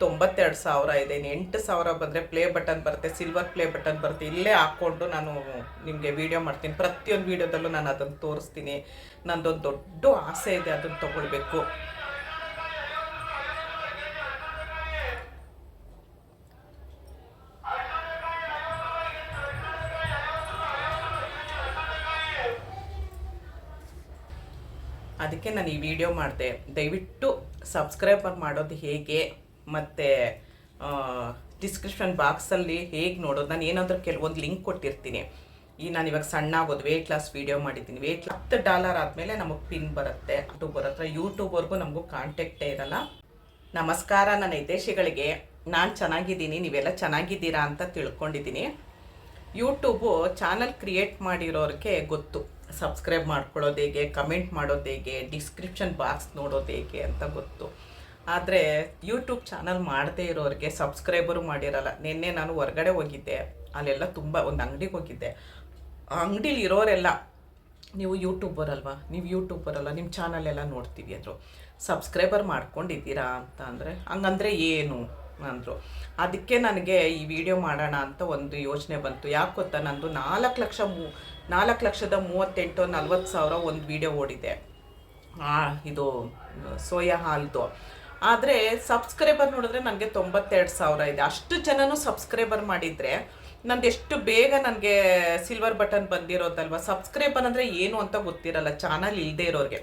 ತೊಂಬತ್ತೆರಡು ಸಾವಿರ ಇದೆ. ಇನ್ನು ಎಂಟು ಸಾವಿರ ಬಂದರೆ ಪ್ಲೇ ಬಟನ್ ಬರುತ್ತೆ ಸಿಲ್ವರ್ ಪ್ಲೇ ಬಟನ್ ಬರುತ್ತೆ. ಇಲ್ಲೇ ಹಾಕ್ಕೊಂಡು ನಾನು ನಿಮಗೆ ವಿಡಿಯೋ ಮಾಡ್ತೀನಿ. ಪ್ರತಿಯೊಂದು ವೀಡಿಯೋದಲ್ಲೂ ನಾನು ಅದನ್ನು ತೋರಿಸ್ತೀನಿ. ನಂದೊಂದು ದೊಡ್ಡ ಆಸೆ ಇದೆ ಅದನ್ನು ತೊಗೊಳ್ಬೇಕು. ಅದಕ್ಕೆ ನಾನು ಈ ವಿಡಿಯೋ ಮಾಡಿದೆ. ದಯವಿಟ್ಟು ಸಬ್ಸ್ಕ್ರೈಬರ್ ಮಾಡೋದು ಹೇಗೆ? ಮತ್ತು ಡಿಸ್ಕ್ರಿಪ್ಷನ್ ಬಾಕ್ಸಲ್ಲಿ ಹೇಗೆ ನೋಡೋದು? ನಾನು ಏನಾದರೂ ಕೆಲವೊಂದು ಲಿಂಕ್ ಕೊಟ್ಟಿರ್ತೀನಿ. ಈ ನಾನು ಇವಾಗ ಸಣ್ಣ ಆಗೋದು ವೆಯ್ಟ್ ಲಾಸ್ ವೀಡಿಯೋ ಮಾಡಿದ್ದೀನಿ ವೆಯ್ಟ್ ಹತ್ತು ಡಾಲರ್ ಆದಮೇಲೆ ನಮಗೆ ಪಿನ್ ಬರುತ್ತೆ. ಯೂಟ್ಯೂಬ್ ಹತ್ರ ಯೂಟ್ಯೂಬ್ವರೆಗೂ ನಮಗೂ ಕಾಂಟ್ಯಾಕ್ಟೇ ಇರಲ್ಲ. ನಮಸ್ಕಾರ, ನನ್ನ ಹಿತೇಶಿಗಳಿಗೆ ನಾನು ಚೆನ್ನಾಗಿದ್ದೀನಿ, ನೀವೆಲ್ಲ ಚೆನ್ನಾಗಿದ್ದೀರಾ ಅಂತ ತಿಳ್ಕೊಂಡಿದ್ದೀನಿ. ಯೂಟ್ಯೂಬು ಚಾನಲ್ ಕ್ರಿಯೇಟ್ ಮಾಡಿರೋರಿಗೆ ಗೊತ್ತು. ಸಬ್ಸ್ಕ್ರೈಬ್ ಮಾಡ್ಕೊಳ್ಳೋದು ಹೇಗೆ ಕಮೆಂಟ್ ಮಾಡೋದು ಹೇಗೆ ಡಿಸ್ಕ್ರಿಪ್ಷನ್ ಬಾಕ್ಸ್ ನೋಡೋದು ಹೇಗೆ ಅಂತ ಗೊತ್ತು. ಆದರೆ ಯೂಟ್ಯೂಬ್ ಚಾನಲ್ ಮಾಡದೇ ಇರೋರಿಗೆ ಸಬ್ಸ್ಕ್ರೈಬರು ಮಾಡಿರಲ್ಲ. ನಿನ್ನೆ ನಾನು ಹೊರಗಡೆ ಹೋಗಿದ್ದೆ. ಅಲ್ಲೆಲ್ಲ ತುಂಬ ಒಂದು ಅಂಗಡಿಗೆ ಹೋಗಿದ್ದೆ. ಅಂಗಡೀಲಿ ಇರೋರೆಲ್ಲ, ನೀವು ಯೂಟ್ಯೂಬರ್ ಅಲ್ವಾ? ನೀವು ಯೂಟ್ಯೂಬರ್ ಅಲ್ಲ ನಿಮ್ಮ ಚಾನಲ್ ಎಲ್ಲ ನೋಡ್ತೀವಿ ಅಂದರು. ಸಬ್ಸ್ಕ್ರೈಬರ್ ಮಾಡ್ಕೊಂಡಿದ್ದೀರಾ ಅಂತ ಅಂದರೆ, ಹಂಗಂದ್ರೆ ಏನು? ಅಂದರು. ಅದಕ್ಕೆ ನನಗೆ ಈ ವಿಡಿಯೋ ಮಾಡೋಣ ಅಂತ ಒಂದು ಯೋಚನೆ ಬಂತು. ಯಾಕೆ ಗೊತ್ತಾ? ನಂದು ನಾಲ್ಕು ಲಕ್ಷ ಮೂ, ನಾಲ್ಕು ಲಕ್ಷದ ಮೂವತ್ತೆಂಟು ನಲ್ವತ್ತು ಸಾವಿರ ಒಂದು ವಿಡಿಯೋ ಓಡಿದೆ. ಇದು, ಸೋಯಾ ಹಾಲ್ದು. ಆದರೆ ಸಬ್ಸ್ಕ್ರೈಬರ್ ನೋಡಿದ್ರೆ ನನಗೆ ತೊಂಬತ್ತೆರಡು ಸಾವಿರ ಇದೆ. ಅಷ್ಟು ಜನನೂ ಸಬ್ಸ್ಕ್ರೈಬರ್ ಮಾಡಿದರೆ ನಂದು ಎಷ್ಟು ಬೇಗ ನನಗೆ ಸಿಲ್ವರ್ ಬಟನ್ ಬಂದಿರೋದಲ್ವ? ಸಬ್ಸ್ಕ್ರೈಬರ್ ಅಂದರೆ ಏನು ಅಂತ ಗೊತ್ತಿರಲ್ಲ ಚಾನಲ್ ಇಲ್ಲದೆ ಇರೋರಿಗೆ.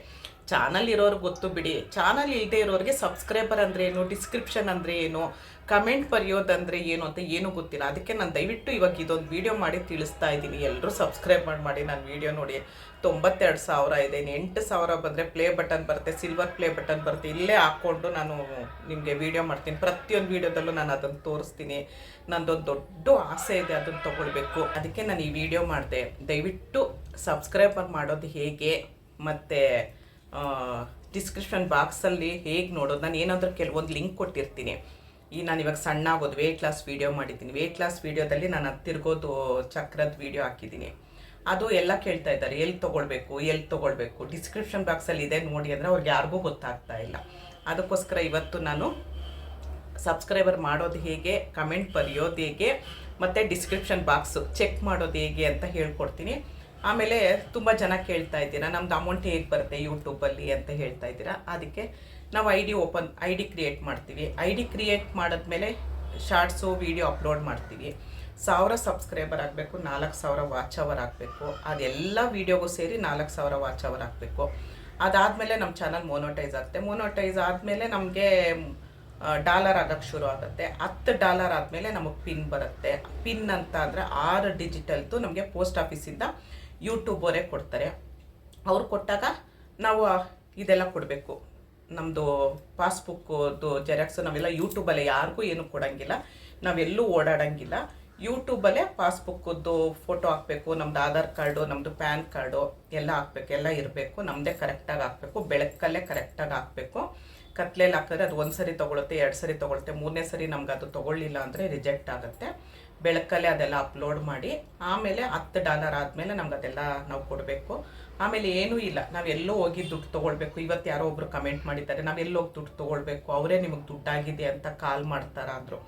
ಚಾನಲ್ ಇರೋರ್ಗೆ ಗೊತ್ತು ಬಿಡಿ. ಚಾನಲ್ ಇಲ್ಲದೆ ಇರೋರಿಗೆ ಸಬ್ಸ್ಕ್ರೈಬರ್ ಅಂದರೆ ಏನು, ಡಿಸ್ಕ್ರಿಪ್ಷನ್ ಅಂದರೆ ಏನು, ಕಮೆಂಟ್ ಬರೆಯೋದಂದ್ರೆ ಏನು ಅಂತ ಏನೂ ಗೊತ್ತಿಲ್ಲ. ಅದಕ್ಕೆ ನಾನು ದಯವಿಟ್ಟು ಇವಾಗ ಇದೊಂದು ವೀಡಿಯೋ ಮಾಡಿ ತಿಳಿಸ್ತಾ ಇದ್ದೀನಿ. ಎಲ್ಲರೂ ಸಬ್ಸ್ಕ್ರೈಬ್ ಮಾಡಿ ಮಾಡಿ ನಾನು ವೀಡಿಯೋ ನೋಡಿ. ತೊಂಬತ್ತೆರಡು ಸಾವಿರ ಇದೆ. ಎಂಟು ಸಾವಿರ ಬಂದರೆ ಪ್ಲೇ ಬಟನ್ ಬರುತ್ತೆ, ಸಿಲ್ವರ್ ಪ್ಲೇ ಬಟನ್ ಬರುತ್ತೆ. ಇಲ್ಲೇ ಹಾಕ್ಕೊಂಡು ನಾನು ನಿಮಗೆ ವಿಡಿಯೋ ಮಾಡ್ತೀನಿ. ಪ್ರತಿಯೊಂದು ವೀಡಿಯೋದಲ್ಲೂ ನಾನು ಅದನ್ನು ತೋರಿಸ್ತೀನಿ. ನಂದೊಂದು ದೊಡ್ಡ ಆಸೆ ಇದೆ ಅದನ್ನು ತೊಗೊಳ್ಬೇಕು. ಅದಕ್ಕೆ ನಾನು ಈ ವಿಡಿಯೋ ಮಾಡಿದೆ. ದಯವಿಟ್ಟು ಸಬ್ಸ್ಕ್ರೈಬರ್ ಮಾಡೋದು ಹೇಗೆ? ಮತ್ತು ಡಿಸ್ಕ್ರಿಪ್ಷನ್ ಬಾಕ್ಸಲ್ಲಿ ಹೇಗೆ ನೋಡೋದು? ನಾನು ಏನಾದರೂ ಕೆಲವೊಂದು ಲಿಂಕ್ ಕೊಟ್ಟಿರ್ತೀನಿ. ಈ ನಾನು ಇವಾಗ ಸಣ್ಣ ಆಗೋದು ವೇಟ್ ಲಾಸ್ ವೀಡಿಯೋ ಮಾಡಿದ್ದೀನಿ. ವೇಟ್ ಲಾಸ್ ವೀಡಿಯೋದಲ್ಲಿ ನಾನು ಹತ್ತಿರ್ಗೋದು ತಿರ್ಗೋದು, ಚಕ್ರದ ವೀಡಿಯೋ ಹಾಕಿದ್ದೀನಿ. ಅದು ಎಲ್ಲ ಕೇಳ್ತಾ ಇದ್ದಾರೆ. ಎಲ್ಲಿ ತೊಗೊಳ್ಬೇಕು ಎಲ್ಲಿ ತೊಗೊಳ್ಬೇಕು? ಡಿಸ್ಕ್ರಿಪ್ಷನ್ ಬಾಕ್ಸಲ್ಲಿ ಇದೆ ನೋಡಿ ಅಂದರೆ ಅವ್ರಿಗೆ ಯಾರಿಗೂ ಗೊತ್ತಾಗ್ತಾ ಇಲ್ಲ. ಅದಕ್ಕೋಸ್ಕರ ಇವತ್ತು ನಾನು ಸಬ್ಸ್ಕ್ರೈಬರ್ ಮಾಡೋದು ಹೇಗೆ ಕಮೆಂಟ್ ಬರೆಯೋದು ಹೇಗೆ, ಮತ್ತು ಡಿಸ್ಕ್ರಿಪ್ಷನ್ ಬಾಕ್ಸು ಚೆಕ್ ಮಾಡೋದು ಹೇಗೆ ಅಂತ ಹೇಳ್ಕೊಡ್ತೀನಿ. ಆಮೇಲೆ ತುಂಬ ಜನ ಕೇಳ್ತಾ ಇದ್ದೀರಾ, ನಮ್ದು ಅಮೌಂಟ್ ಹೇಗೆ ಬರುತ್ತೆ ಯೂಟ್ಯೂಬಲ್ಲಿ ಅಂತ ಹೇಳ್ತಾ ಇದ್ದೀರಾ, ಅದಕ್ಕೆ ನಾವು I D open I D create ಮಾಡ್ತೀವಿ. ಐ ಡಿ ಕ್ರಿಯೇಟ್ ಮಾಡಿದ್ಮೇಲೆ ಶಾರ್ಟ್ಸು ವೀಡಿಯೋ ಅಪ್ಲೋಡ್ ಮಾಡ್ತೀವಿ. ಸಾವಿರ ಸಬ್ಸ್ಕ್ರೈಬರ್ ಆಗಬೇಕು, ನಾಲ್ಕು ಸಾವಿರ ವಾಚ್ ಅವರ್ ಆಗಬೇಕು, ಅದೆಲ್ಲ ವೀಡಿಯೋಗೂ ಸೇರಿ ನಾಲ್ಕು ಸಾವಿರ ವಾಚ್ ಅವರ್ ಆಗಬೇಕು. ಅದಾದಮೇಲೆ ನಮ್ಮ ಚಾನಲ್ ಮೋನೋಟೈಸ್ ಆಗುತ್ತೆ. ಮೋನೋಟೈಸ್ ಆದಮೇಲೆ ನಮಗೆ ಡಾಲರ್ ಆಗೋಕ್ಕೆ ಶುರು ಆಗುತ್ತೆ. ಹತ್ತು ಡಾಲರ್ ಆದಮೇಲೆ ನಮಗೆ ಪಿನ್ ಬರುತ್ತೆ. ಪಿನ್ ಅಂತ ಅಂದರೆ ಆರು ಡಿಜಿಟಲ್ದು ನಮಗೆ ಪೋಸ್ಟ್ ಆಫೀಸಿಂದ ಯೂಟ್ಯೂಬರೇ ಕೊಡ್ತಾರೆ. ಅವ್ರು ಕೊಟ್ಟಾಗ ನಾವು ಇದೆಲ್ಲ ಕೊಡಬೇಕು. ನಮ್ಮದು ಪಾಸ್ಬುಕ್ದು ಜೆರಾಕ್ಸು ನಾವೆಲ್ಲ ಯೂಟ್ಯೂಬಲ್ಲೇ ಯಾರಿಗೂ ಏನು ಕೊಡೋಂಗಿಲ್ಲ. ನಾವೆಲ್ಲೂ ಓಡಾಡೋಂಗಿಲ್ಲ. ಯೂಟ್ಯೂಬಲ್ಲೇ ಪಾಸ್ಬುಕ್ಕದ್ದು ಫೋಟೋ ಹಾಕಬೇಕು, ನಮ್ದು ಆಧಾರ್ ಕಾರ್ಡು ನಮ್ಮದು ಪ್ಯಾನ್ ಕಾರ್ಡು ಎಲ್ಲ ಹಾಕ್ಬೇಕು, ಎಲ್ಲ ಇರಬೇಕು. ನಮ್ಮದೇ ಕರೆಕ್ಟಾಗಿ ಹಾಕಬೇಕು, ಬೆಳಕಲ್ಲೇ ಕರೆಕ್ಟಾಗಿ ಹಾಕಬೇಕು. ಕತ್ಲೇಲಿ ಹಾಕಿದ್ರೆ ಅದು ಒಂದು ಸರಿ ತೊಗೊಳುತ್ತೆ ಎರಡು ಸರಿ ತೊಗೊಳುತ್ತೆ, ಮೂರನೇ ಸರಿ ನಮ್ಗೆ ಅದು ತೊಗೊಳ್ಳಿಲ್ಲ ಅಂದರೆ ರಿಜೆಕ್ಟ್ ಆಗುತ್ತೆ. ಬೆಳಕಲ್ಲೇ ಅದೆಲ್ಲ ಅಪ್ಲೋಡ್ ಮಾಡಿ, ಆಮೇಲೆ ಹತ್ತು ಡಾಲರ್ ಆದಮೇಲೆ ನಮ್ಗೆ ಅದೆಲ್ಲ ನಾವು ಕೊಡಬೇಕು. ಆಮೇಲೆ ಏನೂ ಇಲ್ಲ ನಾವೆಲ್ಲೋ ಹೋಗಿ ದುಡ್ಡು ತೊಗೊಳ್ಬೇಕು. ಇವತ್ತು ಯಾರೋ ಒಬ್ರು ಕಮೆಂಟ್ ಮಾಡಿದ್ದಾರೆ ನಾವೆಲ್ಲೋಗಿ ಹೋಗಿ ದುಡ್ಡು ತೊಗೊಳ್ಬೇಕು? ಅವರೇ ನಿಮಗೆ ದುಡ್ಡಾಗಿದೆ ಅಂತ ಕಾಲ್ ಮಾಡ್ತಾರಾದರು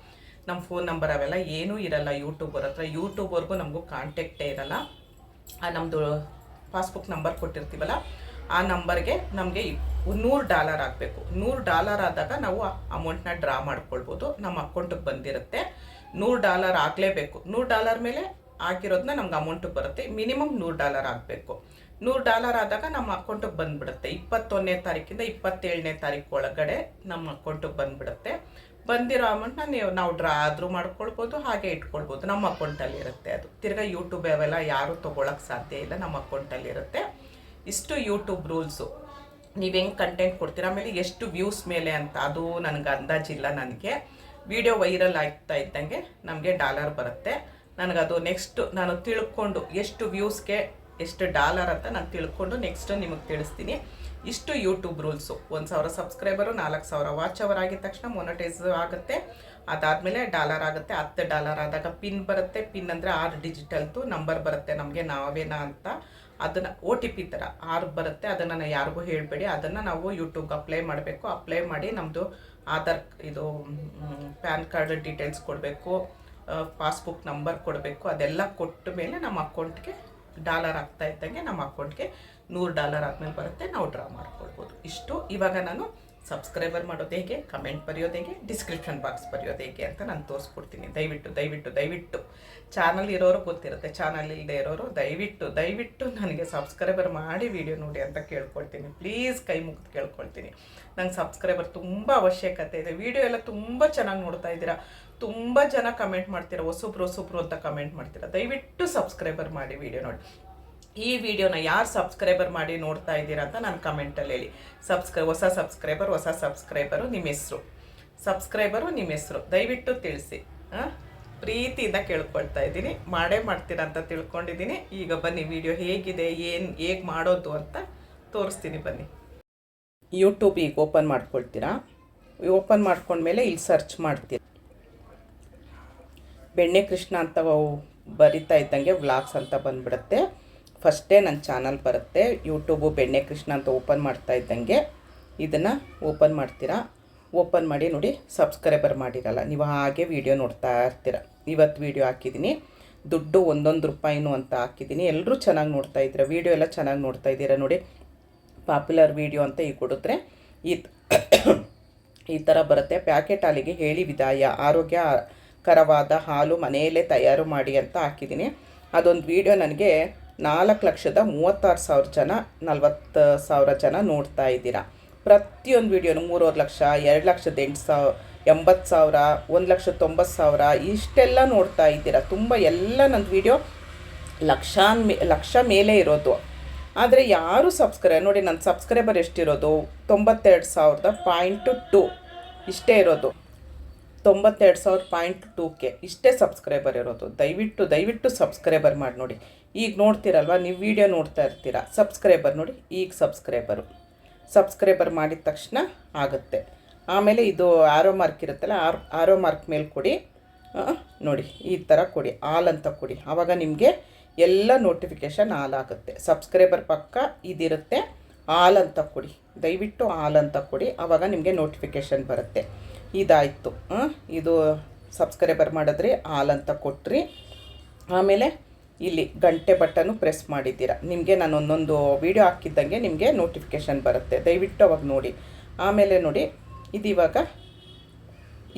ನಮ್ಮ ಫೋನ್ ನಂಬರ್ ಅವೆಲ್ಲ ಏನೂ ಇರಲ್ಲ ಯೂಟ್ಯೂಬರ್ ಹತ್ರ. ಯೂಟ್ಯೂಬರ್ಗೂ ನಮಗೂ ಕಾಂಟ್ಯಾಕ್ಟೇ ಇರಲ್ಲ. ಆ ನಮ್ಮದು ಪಾಸ್ಬುಕ್ ನಂಬರ್ ಕೊಟ್ಟಿರ್ತೀವಲ್ಲ, ಆ ನಂಬರ್ಗೆ ನಮಗೆ ನೂರು ಡಾಲರ್ ಆಗಬೇಕು. ನೂರು ಡಾಲರ್ ಆದಾಗ ನಾವು ಅಮೌಂಟ್ನ ಡ್ರಾ ಮಾಡ್ಕೊಳ್ಬೋದು. ನಮ್ಮ ಅಕೌಂಟಿಗೆ ಬಂದಿರುತ್ತೆ. ನೂರು ಡಾಲರ್ ಆಗಲೇಬೇಕು. ನೂರು ಡಾಲರ್ ಮೇಲೆ ಹಾಕಿರೋದನ್ನ ನಮ್ಗೆ ಅಮೌಂಟು ಬರುತ್ತೆ. ಮಿನಿಮಮ್ ನೂರು ಡಾಲರ್ ಆಗಬೇಕು. ನೂರು ಡಾಲರ್ ಆದಾಗ ನಮ್ಮ ಅಕೌಂಟಿಗೆ ಬಂದ್ಬಿಡುತ್ತೆ. ಇಪ್ಪತ್ತೊಂದನೇ ತಾರೀಕಿಂದ ಇಪ್ಪತ್ತೇಳನೇ ತಾರೀಕು ಒಳಗಡೆ ನಮ್ಮ ಅಕೌಂಟಿಗೆ ಬಂದ್ಬಿಡುತ್ತೆ. ಬಂದಿರೋ ಅಮೌಂಟ್ನ ನೀವು, ನಾವು ಡ್ರಾ ಆದರೂ ಮಾಡ್ಕೊಳ್ಬೋದು, ಹಾಗೆ ಇಟ್ಕೊಳ್ಬೋದು. ನಮ್ಮ ಅಕೌಂಟಲ್ಲಿ ಇರುತ್ತೆ ಅದು. ತಿರ್ಗಾ ಯೂಟ್ಯೂಬ್ ಅವೆಲ್ಲ ಯಾರೂ ತೊಗೊಳಕ್ಕೆ ಸಾಧ್ಯ ಇಲ್ಲ. ನಮ್ಮ ಅಕೌಂಟಲ್ಲಿ ಇರುತ್ತೆ. ಇಷ್ಟು ಯೂಟ್ಯೂಬ್ ರೂಲ್ಸು ನೀವು ಹೆಂಗೆ ಕಂಟೆಂಟ್ ಕೊಡ್ತೀರಾ? ಆಮೇಲೆ ಎಷ್ಟು ವ್ಯೂಸ್ ಮೇಲೆ ಅಂತ. ಅದು ನನಗೆ ಅಂದಾಜಿಲ್ಲ ನನಗೆ. ವಿಡಿಯೋ ವೈರಲ್ ಆಗ್ತಾ ಇದ್ದಂಗೆ ನಮಗೆ ಡಾಲರ್ ಬರುತ್ತೆ. ನನಗದು ನೆಕ್ಸ್ಟ್ ನಾನು ತಿಳ್ಕೊಂಡು ಎಷ್ಟು ವ್ಯೂಸ್ಗೆ ಎಷ್ಟು ಡಾಲರ್ ಅಂತ ನಾನು ತಿಳ್ಕೊಂಡು ನೆಕ್ಸ್ಟ್ ನಿಮಗೆ ತಿಳಿಸ್ತೀನಿ. ಇಷ್ಟು ಯೂಟ್ಯೂಬ್ ರೂಲ್ಸು ಒಂದು ಸಾವಿರ ಸಬ್ಸ್ಕ್ರೈಬರು ನಾಲ್ಕು ಸಾವಿರ ವಾಚ್ ಅವರ್ ಆಗಿದ ತಕ್ಷಣ ಮೊನಟೈಸ್ ಆಗುತ್ತೆ. ಅದಾದಮೇಲೆ ಡಾಲರ್ ಆಗುತ್ತೆ. ಹತ್ತು ಡಾಲರ್ ಆದಾಗ ಪಿನ್ ಬರುತ್ತೆ. ಪಿನ್ ಅಂದರೆ ಆರು ಡಿಜಿಟಲ್ದು ನಂಬರ್ ಬರುತ್ತೆ ನಮಗೆ ನಾವೇನಾ ಅಂತ. ಅದನ್ನು ಓ ಟಿ ಪಿ ಥರ ಆರು ಬರುತ್ತೆ, ಅದನ್ನು ನಾನು ಯಾರಿಗೂ ಹೇಳಬೇಡಿ, ಅದನ್ನು ನಾವು ಯೂಟ್ಯೂಬ್ಗೆ ಅಪ್ಲೈ ಮಾಡಬೇಕು. ಅಪ್ಲೈ ಮಾಡಿ ನಮ್ಮದು ಆಧಾರ್ ಇದು ಪ್ಯಾನ್ ಕಾರ್ಡ್ ಡೀಟೇಲ್ಸ್ ಕೊಡಬೇಕು ಪಾಸ್ಬುಕ್ ನಂಬರ್ ಕೊಡಬೇಕು, ಅದೆಲ್ಲ ಕೊಟ್ಟ ಮೇಲೆ ನಮ್ಮ ಅಕೌಂಟ್ಗೆ ಡಾಲರ್ ಆಗ್ತಾ ಇದ್ದಂಗೆ ನಮ್ಮ ಅಕೌಂಟ್ಗೆ ನೂರು ಡಾಲರ್ ಆದಮೇಲೆ ಬರುತ್ತೆ, ನಾವು ಡ್ರಾ ಮಾಡ್ಕೊಳ್ಬೋದು. ಇಷ್ಟು ಇವಾಗ ನಾನು ಸಬ್ಸ್ಕ್ರೈಬರ್ ಮಾಡೋದು ಹೇಗೆ? ಕಮೆಂಟ್ ಬರೆಯೋದು ಹೇಗೆ? ಡಿಸ್ಕ್ರಿಪ್ಷನ್ ಬಾಕ್ಸ್ ಬರೆಯೋದು ಹೇಗೆ ಅಂತ ನಾನು ತೋರಿಸ್ಕೊಡ್ತೀನಿ. ದಯವಿಟ್ಟು ದಯವಿಟ್ಟು ದಯವಿಟ್ಟು. ಚಾನಲ್ ಇರೋರು ಗೊತ್ತಿರುತ್ತೆ. ಚಾನಲ್ ಇಲ್ಲದೆ ಇರೋರು ದಯವಿಟ್ಟು ದಯವಿಟ್ಟು ನನಗೆ ಸಬ್ಸ್ಕ್ರೈಬರ್ ಮಾಡಿ ವಿಡಿಯೋ ನೋಡಿ ಅಂತ ಕೇಳ್ಕೊಳ್ತೀನಿ. ಪ್ಲೀಸ್ ಕೈ ಮುಗಿದು ಕೇಳ್ಕೊಳ್ತೀನಿ. ನಂಗೆ ಸಬ್ಸ್ಕ್ರೈಬರ್ ತುಂಬ ಅವಶ್ಯಕತೆ ಇದೆ. ವಿಡಿಯೋ ಎಲ್ಲ ತುಂಬ ಚೆನ್ನಾಗಿ ನೋಡ್ತಾ ಇದ್ದೀರಾ? ತುಂಬ ಜನ ಕಮೆಂಟ್ ಮಾಡ್ತೀರಾ? ಒಸೊಬ್ರು ಒಸೊಬ್ರು ಅಂತ ಕಮೆಂಟ್ ಮಾಡ್ತೀರಾ? ದಯವಿಟ್ಟು ಸಬ್ಸ್ಕ್ರೈಬರ್ ಮಾಡಿ ವಿಡಿಯೋ ನೋಡಿ. ಈ ವಿಡಿಯೋನ ಯಾರು ಸಬ್ಸ್ಕ್ರೈಬರ್ ಮಾಡಿ ನೋಡ್ತಾ ಇದ್ದೀರಾ ಅಂತ ನಾನು ಕಮೆಂಟಲ್ಲಿ ಹೇಳಿ. ಸಬ್ಸ್ಕ್ರೈ ಹೊಸ ಸಬ್ಸ್ಕ್ರೈಬರ್ ಹೊಸ ಸಬ್ಸ್ಕ್ರೈಬರು ನಿಮ್ಮ ಹೆಸರು. ಸಬ್ಸ್ಕ್ರೈಬರು ನಿಮ್ಮ ಹೆಸರು. ದಯವಿಟ್ಟು ತಿಳಿಸಿ. ಪ್ರೀತಿಯಿಂದ ಕೇಳ್ಕೊಳ್ತಾ ಇದ್ದೀನಿ. ಮಾಡೇ ಮಾಡ್ತೀರಾ ಅಂತ ತಿಳ್ಕೊಂಡಿದ್ದೀನಿ. ಈಗ ಬನ್ನಿ ವಿಡಿಯೋ ಹೇಗಿದೆ, ಏನು, ಹೇಗೆ ಮಾಡೋದು ಅಂತ ತೋರಿಸ್ತೀನಿ ಬನ್ನಿ. ಯೂಟ್ಯೂಬ್ ಈಗ ಓಪನ್ ಮಾಡ್ಕೊಳ್ತೀರಾ? ಓಪನ್ ಮಾಡ್ಕೊಂಡ್ಮೇಲೆ ಇಲ್ಲಿ ಸರ್ಚ್ ಮಾಡ್ತೀರ? ಬೆಣ್ಣೆ ಕೃಷ್ಣ ಅಂತ ಬರಿತಾ ಇದ್ದಂಗೆ ವ್ಲಾಗ್ಸ್ ಅಂತ ಬಂದ್ಬಿಡುತ್ತೆ. ಫಸ್ಟೇ ನನ್ನ ಚಾನಲ್ ಬರುತ್ತೆ. ಯೂಟ್ಯೂಬು ಬೆಣ್ಣೆ ಕೃಷ್ಣ ಅಂತ ಓಪನ್ ಮಾಡ್ತಾ ಇದ್ದಂಗೆ. ಇದನ್ನು ಓಪನ್ ಮಾಡ್ತೀರಾ? ಓಪನ್ ಮಾಡಿ ನೋಡಿ, ಸಬ್ಸ್ಕ್ರೈಬರ್ ಮಾಡಿರಲ್ಲ, ನೀವು ಹಾಗೆ ವೀಡಿಯೋ ನೋಡ್ತಾ ಇರ್ತೀರ. ಇವತ್ತು ವೀಡಿಯೋ ಹಾಕಿದ್ದೀನಿ. ದುಡ್ಡು ಒಂದೊಂದು ರೂಪಾಯಿನೂ ಅಂತ ಹಾಕಿದ್ದೀನಿ. ಎಲ್ಲರೂ ಚೆನ್ನಾಗಿ ನೋಡ್ತಾ ಇದ್ದೀರ? ವೀಡಿಯೋ ಎಲ್ಲ ಚೆನ್ನಾಗಿ ನೋಡ್ತಾ ಇದ್ದೀರಾ ನೋಡಿ? ಪಾಪ್ಯುಲರ್ ವೀಡಿಯೋ ಅಂತ ಈಗ ಕೊಡಿದ್ರೆ ಈ ಈ ಥರ ಬರುತ್ತೆ. ಪ್ಯಾಕೆಟ್ ಹಾಲಿಗೆ ಹೇಳಿ ವಿದಾಯ. ಆರೋಗ್ಯಕರವಾದ ಹಾಲು ಮನೆಯಲ್ಲೇ ತಯಾರು ಮಾಡಿ ಅಂತ ಹಾಕಿದ್ದೀನಿ. ಅದೊಂದು ವೀಡಿಯೋ ನನಗೆ ನಾಲ್ಕು ಲಕ್ಷದ ಮೂವತ್ತಾರು ಸಾವಿರ ಜನ, ನಲ್ವತ್ತು ಸಾವಿರ ಜನ ನೋಡ್ತಾ ಇದ್ದೀರಾ. ಪ್ರತಿಯೊಂದು ವಿಡಿಯೋನು ಮೂರುವರೆ ಲಕ್ಷ, ಎರಡು ಲಕ್ಷದ ಎಂಟು ಸಾವಿರ ಎಂಬತ್ತು ಸಾವಿರ, ಒಂದು ಲಕ್ಷದ ತೊಂಬತ್ತು ಸಾವಿರ, ಇಷ್ಟೆಲ್ಲ ನೋಡ್ತಾ ಇದ್ದೀರಾ. ತುಂಬ ಎಲ್ಲ ನನ್ನ ವಿಡಿಯೋ ಲಕ್ಷಾನ್ ಮೇ, ಲಕ್ಷ ಮೇಲೆ ಇರೋದು. ಆದರೆ ಯಾರು ಸಬ್ಸ್ಕ್ರೈ ನೋಡಿ ನನ್ನ ಸಬ್ಸ್ಕ್ರೈಬರ್ ಎಷ್ಟಿರೋದು? ತೊಂಬತ್ತೆರಡು ಸಾವಿರದ ಪಾಯಿಂಟು ಟು. ಇಷ್ಟೇ ಇರೋದು. ತೊಂಬತ್ತೆರಡು ಸಾವಿರ ಪಾಯಿಂಟ್ ಟೂಕ್ಕೆ ಇಷ್ಟೇ ಸಬ್ಸ್ಕ್ರೈಬರ್ ಇರೋದು. ದಯವಿಟ್ಟು ದಯವಿಟ್ಟು ಸಬ್ಸ್ಕ್ರೈಬರ್ ಮಾಡಿ ನೋಡಿ. ಈಗ ನೋಡ್ತೀರಲ್ವ, ನೀವು ವೀಡಿಯೋ ನೋಡ್ತಾ ಇರ್ತೀರ. ಸಬ್ಸ್ಕ್ರೈಬರ್ ನೋಡಿ, ಈಗ ಸಬ್ಸ್ಕ್ರೈಬರು ಸಬ್ಸ್ಕ್ರೈಬರ್ ಮಾಡಿದ ತಕ್ಷಣ ಆಗುತ್ತೆ. ಆಮೇಲೆ ಇದು ಆರೋ ಮಾರ್ಕ್ ಇರುತ್ತಲ್ಲ ಆರ್ ಆರೋ ಮಾರ್ಕ್ ಮೇಲೆ ಕೊಡಿ. ನೋಡಿ, ಈ ಥರ ಕೊಡಿ ಆಲ್ ಅಂತ ಕೊಡಿ. ಆವಾಗ ನಿಮಗೆ ಎಲ್ಲ ನೋಟಿಫಿಕೇಷನ್ ಆಲ್ ಆಗುತ್ತೆ. ಸಬ್ಸ್ಕ್ರೈಬರ್ ಪಕ್ಕ ಇದಿರುತ್ತೆ ಆಲ್ ಅಂತ ಕೊಡಿ. ದಯವಿಟ್ಟು ಆಲ್ ಅಂತ ಕೊಡಿ. ಆವಾಗ ನಿಮಗೆ ನೋಟಿಫಿಕೇಷನ್ ಬರುತ್ತೆ. ಇದಾಯಿತು. ಇದು ಸಬ್ಸ್ಕ್ರೈಬರ್ ಮಾಡಿದ್ರಿ ಆಲ್ ಅಂತ ಕೊಟ್ರಿ. ಆಮೇಲೆ ಇಲ್ಲಿ ಗಂಟೆ ಬಟನ್ನು ಪ್ರೆಸ್ ಮಾಡಿದ್ದೀರಾ. ನಿಮಗೆ ನಾನು ಒಂದೊಂದು ವೀಡಿಯೋ ಹಾಕಿದ್ದಂಗೆ ನಿಮಗೆ ನೋಟಿಫಿಕೇಷನ್ ಬರುತ್ತೆ. ದಯವಿಟ್ಟು ಅವಾಗ ನೋಡಿ. ಆಮೇಲೆ ನೋಡಿ ಇದು ಇವಾಗ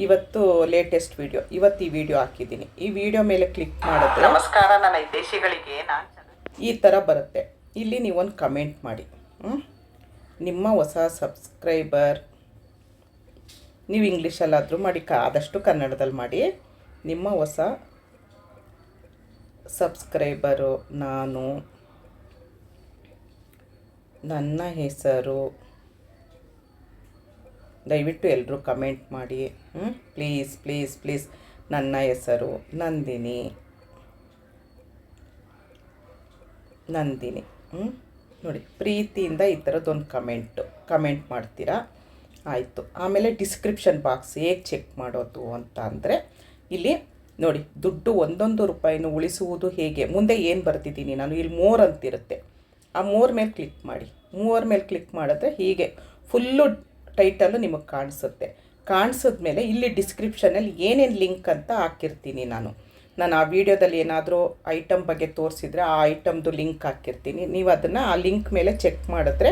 ಇವತ್ತು ಲೇಟೆಸ್ಟ್ ವಿಡಿಯೋ ಇವತ್ತು ಈ ವಿಡಿಯೋ ಹಾಕಿದ್ದೀನಿ. ಈ ವಿಡಿಯೋ ಮೇಲೆ ಕ್ಲಿಕ್ ಮಾಡಿದ್ರೆ ನಮಸ್ಕಾರ ನನ್ನ ದೇಶಗಳಿಗೆ ಈ ಥರ ಬರುತ್ತೆ. ಇಲ್ಲಿ ನೀವೊಂದು ಕಮೆಂಟ್ ಮಾಡಿ. ನಿಮ್ಮ ಹೊಸ ಸಬ್ಸ್ಕ್ರೈಬರ್ ನೀವು ಇಂಗ್ಲೀಷಲ್ಲಾದರೂ ಮಾಡಿ ಕ ಆದಷ್ಟು ಕನ್ನಡದಲ್ಲಿ ಮಾಡಿ. ನಿಮ್ಮ ಹೊಸ ಸಬ್ಸ್ಕ್ರೈಬರು ನಾನು. ನನ್ನ ಹೆಸರು. ದಯವಿಟ್ಟು ಎಲ್ಲರೂ ಕಮೆಂಟ್ ಮಾಡಿ. Please please please. ನನ್ನ ಹೆಸರು ನಂದಿನಿ. ನಂದಿನಿ. ನೋಡಿ, ಪ್ರೀತಿಯಿಂದ ಈ ಥರದ್ದೊಂದು ಕಮೆಂಟು. ಕಮೆಂಟ್ ಮಾಡ್ತೀರಾ? ಆಯಿತು. ಆಮೇಲೆ ಡಿಸ್ಕ್ರಿಪ್ಷನ್ ಬಾಕ್ಸ್ ಹೇಗೆ ಚೆಕ್ ಮಾಡೋದು ಅಂತ ಅಂದರೆ ಇಲ್ಲಿ ನೋಡಿ, ದುಡ್ಡು ಒಂದೊಂದು ರೂಪಾಯಿನೂ ಉಳಿಸುವುದು ಹೇಗೆ? ಮುಂದೆ ಏನು ಬರ್ತಿದ್ದೀನಿ ನಾನು? ಇಲ್ಲಿ ಮೋರ್ ಅಂತಿರುತ್ತೆ. ಆ ಮೋರ್ ಮೇಲೆ ಕ್ಲಿಕ್ ಮಾಡಿ. ಮೂವರ್ ಮೇಲೆ ಕ್ಲಿಕ್ ಮಾಡಿದ್ರೆ ಹೀಗೆ ಫುಲ್ಲು ಟೈಟಲ್ಲು ನಿಮಗೆ ಕಾಣಿಸುತ್ತೆ. ಕಾಣಿಸಿದ್ಮೇಲೆ ಇಲ್ಲಿ ಡಿಸ್ಕ್ರಿಪ್ಷನಲ್ಲಿ ಏನೇನು ಲಿಂಕ್ ಅಂತ ಹಾಕಿರ್ತೀನಿ ನಾನು. ನಾನು ಆ ವಿಡಿಯೋದಲ್ಲಿ ಏನಾದರೂ ಐಟಮ್ ಬಗ್ಗೆ ತೋರಿಸಿದ್ರೆ ಆ ಐಟಮ್ದು ಲಿಂಕ್ ಹಾಕಿರ್ತೀನಿ. ನೀವು ಅದನ್ನು ಆ ಲಿಂಕ್ ಮೇಲೆ ಚೆಕ್ ಮಾಡಿದ್ರೆ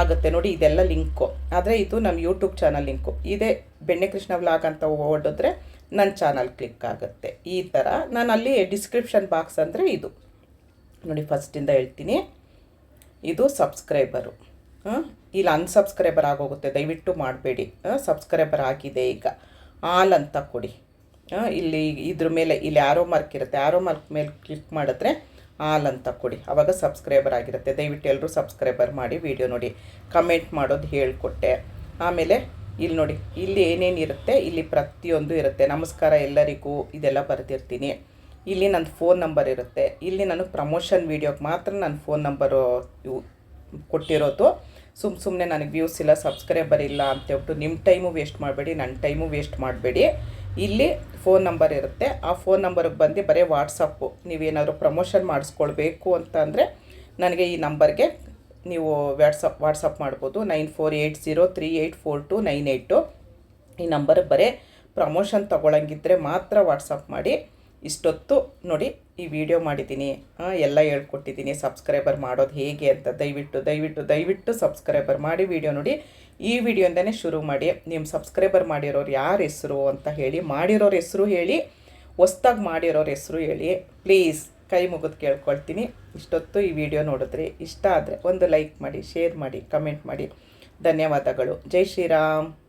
ಆಗುತ್ತೆ. ನೋಡಿ, ಇದೆಲ್ಲ ಲಿಂಕು ಆದರೆ ಇದು ನಮ್ಮ ಯೂಟ್ಯೂಬ್ ಚಾನಲ್ ಲಿಂಕು ಇದೇ ಬೆಣ್ಣೆ ಕೃಷ್ಣ ವ್ಲಾಗ್ ಅಂತ ಓಡಿದ್ರೆ ನನ್ನ ಚಾನಲ್ ಕ್ಲಿಕ್ ಆಗುತ್ತೆ. ಈ ಥರ ನಾನು ಅಲ್ಲಿ ಡಿಸ್ಕ್ರಿಪ್ಷನ್ ಬಾಕ್ಸ್ ಅಂದರೆ ಇದು. ನೋಡಿ ಫಸ್ಟಿಂದ ಹೇಳ್ತೀನಿ. ಇದು ಸಬ್ಸ್ಕ್ರೈಬರು ಇಲ್ಲಿ ಅನ್ಸಬ್ಸ್ಕ್ರೈಬರ್ ಆಗೋಗುತ್ತೆ. ದಯವಿಟ್ಟು ಮಾಡಬೇಡಿ. ಸಬ್ಸ್ಕ್ರೈಬರ್ ಆಗಿದೆ ಈಗ. ಆಲ್ ಅಂತ ಕೊಡಿ. ಇಲ್ಲಿ ಇದ್ರ ಮೇಲೆ, ಇಲ್ಲಿ ಆರೋ ಮಾರ್ಕ್ ಇರುತ್ತೆ. ಆರೋ ಮಾರ್ಕ್ ಮೇಲೆ ಕ್ಲಿಕ್ ಮಾಡಿದ್ರೆ ಆಲ್ ಅಂತ ಕೊಡಿ. ಆವಾಗ ಸಬ್ಸ್ಕ್ರೈಬರ್ ಆಗಿರುತ್ತೆ. ದಯವಿಟ್ಟು ಎಲ್ಲರೂ ಸಬ್ಸ್ಕ್ರೈಬರ್ ಮಾಡಿ ವಿಡಿಯೋ ನೋಡಿ. ಕಮೆಂಟ್ ಮಾಡೋದು ಹೇಳಿಕೊಟ್ಟೆ. ಆಮೇಲೆ ಇಲ್ಲಿ ನೋಡಿ, ಇಲ್ಲಿ ಏನೇನು ಇರುತ್ತೆ? ಇಲ್ಲಿ ಪ್ರತಿಯೊಂದು ಇರುತ್ತೆ. ನಮಸ್ಕಾರ ಎಲ್ಲರಿಗೂ ಇದೆಲ್ಲ ಬರೆದಿರ್ತೀನಿ. ಇಲ್ಲಿ ನನ್ನ ಫೋನ್ ನಂಬರ್ ಇರುತ್ತೆ. ಇಲ್ಲಿ ನಾನು ಪ್ರಮೋಷನ್ ವೀಡಿಯೋಗೆ ಮಾತ್ರ ನನ್ನ ಫೋನ್ ನಂಬರು ಕೊಟ್ಟಿರೋದು. ಸುಮ್ಮ ಸುಮ್ಮನೆ ನನಗೆ ವ್ಯೂಸ್ ಇಲ್ಲ ಸಬ್ಸ್ಕ್ರೈಬರ್ ಇಲ್ಲ ಅಂತ ಹೇಳ್ಬಿಟ್ಟು ನಿಮ್ಮ ಟೈಮು ವೇಸ್ಟ್ ಮಾಡಬೇಡಿ ನನ್ನ ಟೈಮು ವೇಸ್ಟ್ ಮಾಡಬೇಡಿ. ಇಲ್ಲಿ ಫೋನ್ ನಂಬರ್ ಇರುತ್ತೆ. ಆ ಫೋನ್ ನಂಬರ್ಗೆ ಬಂದು ಬರೀ ವಾಟ್ಸಪ್ಪು ನೀವೇನಾದರೂ ಪ್ರಮೋಷನ್ ಮಾಡಿಸ್ಕೊಳ್ಬೇಕು ಅಂತ ಅಂದರೆ, ನನಗೆ ಈ ನಂಬರ್ಗೆ ನೀವು ವ್ಯಾಟ್ಸಪ್ ವಾಟ್ಸಪ್ ಮಾಡ್ಬೋದು. Nine four eight zero three eight four two nine eight ಈ ನಂಬರ್ ಬರೀ ಪ್ರಮೋಷನ್ ತೊಗೊಳಂಗಿದ್ರೆ ಮಾತ್ರ ವಾಟ್ಸಪ್ ಮಾಡಿ. ಇಷ್ಟೊತ್ತು ನೋಡಿ ಈ ವಿಡಿಯೋ ಮಾಡಿದ್ದೀನಿ. ಎಲ್ಲ ಹೇಳ್ಕೊಟ್ಟಿದ್ದೀನಿ. ಸಬ್ಸ್ಕ್ರೈಬರ್ ಮಾಡೋದು ಹೇಗೆ ಅಂತ ದಯವಿಟ್ಟು ದಯವಿಟ್ಟು ದಯವಿಟ್ಟು ಸಬ್ಸ್ಕ್ರೈಬರ್ ಮಾಡಿ ವಿಡಿಯೋ ನೋಡಿ. ಈ ವಿಡಿಯೋಯಿಂದನೇ ಶುರು ಮಾಡಿ. ನಿಮ್ಮ ಸಬ್ಸ್ಕ್ರೈಬರ್ ಮಾಡಿರೋರು ಯಾರ ಹೆಸರು ಅಂತ ಹೇಳಿ, ಮಾಡಿರೋರ ಹೆಸರು ಹೇಳಿ, ಹೊಸ್ದಾಗಿ ಮಾಡಿರೋರ ಹೆಸರು ಹೇಳಿ. ಪ್ಲೀಸ್ ಕೈ ಮುಗಿದು ಕೇಳ್ಕೊಳ್ತೀನಿ. ಇಷ್ಟೊತ್ತು ಈ ವಿಡಿಯೋ ನೋಡಿದ್ರೆ ಇಷ್ಟ ಆದರೆ ಒಂದು ಲೈಕ್ ಮಾಡಿ, ಶೇರ್ ಮಾಡಿ, ಕಮೆಂಟ್ ಮಾಡಿ. ಧನ್ಯವಾದಗಳು. ಜೈ ಶ್ರೀರಾಮ್.